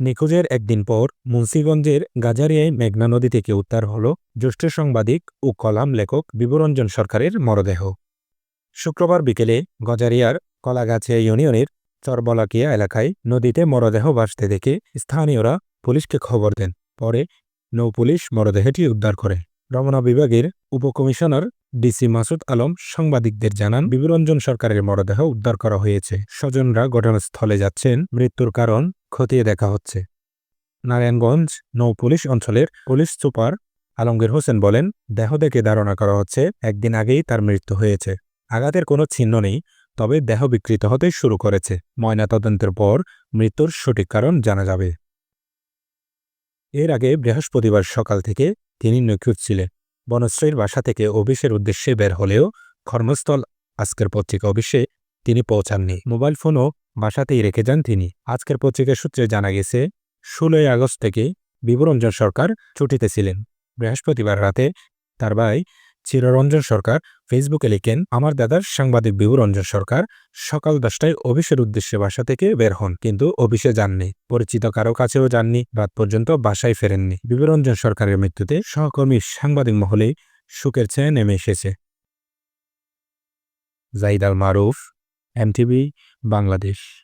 নিখোঁজের একদিন পর মুন্সীগঞ্জের গাজারিয়ায় মেঘনা নদী থেকে উদ্ধার হল জ্যেষ্ঠ সাংবাদিক ও কলাম লেখক বিবরঞ্জন সরকারের মরদেহ। শুক্রবার বিকেলে গজারিয়ার কলাগাছিয়া ইউনিয়নের চরবলাকিয়া এলাকায় নদীতে মরদেহ ভাসতে দেখে স্থানীয়রা পুলিশকে খবর দেন। পরে নৌপুলিশ মরদেহটি উদ্ধার করে। রমনা বিভাগের উপকমিশনার ডিসি মাসুদ আলম সাংবাদিকদের জানান, বিবরঞ্জন সরকারের মরদেহ উদ্ধার করা হয়েছে। স্বজনরা ঘটনাস্থলে যাচ্ছেন, মৃত্যুর কারণ খতিয়ে দেখা হচ্ছে। নারায়ণগঞ্জ নৌপুলিশ অঞ্চলের পুলিশ সুপার আলমগীর হোসেন বলেন, দেহ দেখে ধারণা করা হচ্ছে, একদিন আগেই তার মৃত্যু হয়েছে। আঘাতের কোনো চিহ্ন নেই, তবে দেহ বিকৃত হতে শুরু করেছে। ময়নাতদন্তের পর মৃত্যুর সঠিক কারণ জানা যাবে। এর আগে বৃহস্পতিবার সকাল থেকে তিনি নিখোঁজ ছিলেন। বনশ্রীর বাসা থেকে অফিসের উদ্দেশ্যে বের হলেও কর্মস্থল আজকের পত্রিকা অফিসে তিনি পৌঁছাননি। মোবাইল ফোনও বাসাতেই রেখে যান তিনি। আজকের পত্রিকা সূত্রে জানা গেছে, ষোলোই আগস্ট থেকে বিবরঞ্জন সরকার ছুটিতে ছিলেন। বৃহস্পতিবার রাতে তার ভাই চিররঞ্জন সরকার ফেসবুকে লিখেন, আমার দাদার সাংবাদিক বিবরঞ্জন সরকার সকাল দশটায় অফিসের উদ্দেশ্যে বাসা থেকে বের হন, কিন্তু অফিসে যাননি। পরিচিত কারও কাছেও যাননি, রাত পর্যন্ত বাসায় ফেরেননি। বিবরঞ্জন সরকারের মৃত্যুতে সহকর্মী সাংবাদিক মহলে সুখের চেয়ে নেমে এসেছে। জাইদ আল মারুফ, এমটিভি, বাংলাদেশ।